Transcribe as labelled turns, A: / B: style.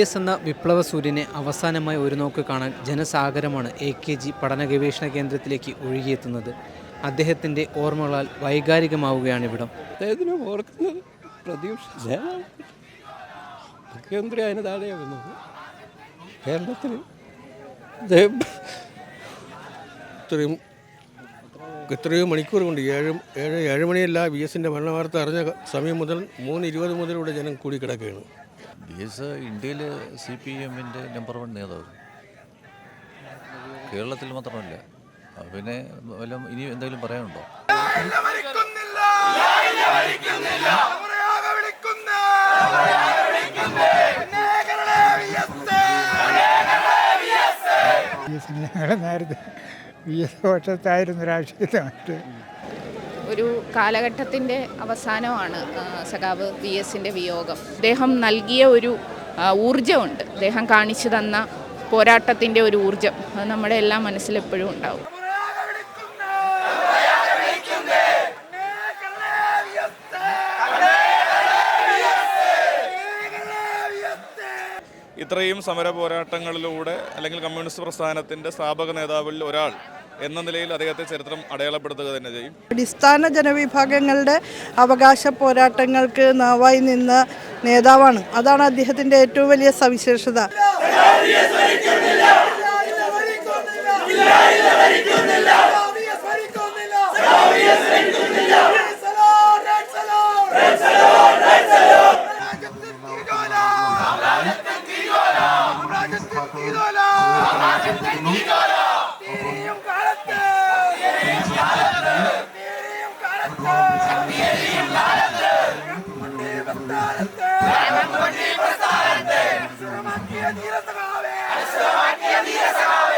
A: S എന്ന വിപ്ലവ സൂര്യനെ അവസാനമായി ഒരു നോക്ക് കാണാൻ ജനസാഗരമാണ് എ കെ ജി പഠന ഗവേഷണ കേന്ദ്രത്തിലേക്ക് ഒഴുകിയെത്തുന്നത്. അദ്ദേഹത്തിന്റെ ഓർമ്മകളാൽ വൈകാരികമാവുകയാണ് ഇവിടം
B: അദ്ദേഹത്തിനെ ഓർക്കുന്നത് പ്രതീക്ഷ മുഖ്യമന്ത്രി അതിന് താഴെയാകുന്നത് കേരളത്തിൽ അദ്ദേഹം ഇത്രയും എത്രയോ മണിക്കൂർ കൊണ്ട് ഏഴ് ഏഴ് ഏഴ് മണിയല്ല വി എസിന്റെ മരണവാർത്ത അറിഞ്ഞ സമയം മുതൽ മൂന്ന് ഇരുപത് മുതൽ ഇവിടെ ജനം കൂടി കിടക്കുകയാണ്
C: ബി എസ് ഇന്ത്യയിൽ സി പി എമ്മിന്റെ നമ്പർ വൺ നേതാവ്. കേരളത്തിൽ മാത്രമല്ല. പിന്നെ വല്ല ഇനി എന്തെങ്കിലും പറയാനുണ്ടോ?
D: ഞങ്ങൾ നേരത്തെ വി എസ് പക്ഷത്തായിരുന്നു രാഷ്ട്രീയമായിട്ട്
E: ഒരു കാലഘട്ടത്തിന്റെ അവസാനമാണ് സഖാവ് വി എസിന്റെ വിയോഗം. അദ്ദേഹം നൽകിയ ഒരു ഊർജമുണ്ട് അദ്ദേഹം കാണിച്ചു തന്ന പോരാട്ടത്തിന്റെ ഒരു ഊർജം അത് നമ്മുടെ എല്ലാ മനസ്സിലെപ്പോഴും ഉണ്ടാവും.
F: ഇത്രയും സമര പോരാട്ടങ്ങളിലൂടെ അല്ലെങ്കിൽ കമ്മ്യൂണിസ്റ്റ് പ്രസ്ഥാനത്തിന്റെ സ്ഥാപക നേതാവിൽ ഒരാൾ എന്ന നിലയിൽ അദ്ദേഹത്തെ ചരിത്രം അടയാളപ്പെടുത്തുക തന്നെ ചെയ്യും.
G: അടിസ്ഥാന ജനവിഭാഗങ്ങളുടെ അവകാശ പോരാട്ടങ്ങൾക്ക് നാവായി നിന്ന നേതാവാണ്. അതാണ് അദ്ദേഹത്തിന്റെ ഏറ്റവും വലിയ സവിശേഷത.
H: Adira Sagave! Adira Sagave!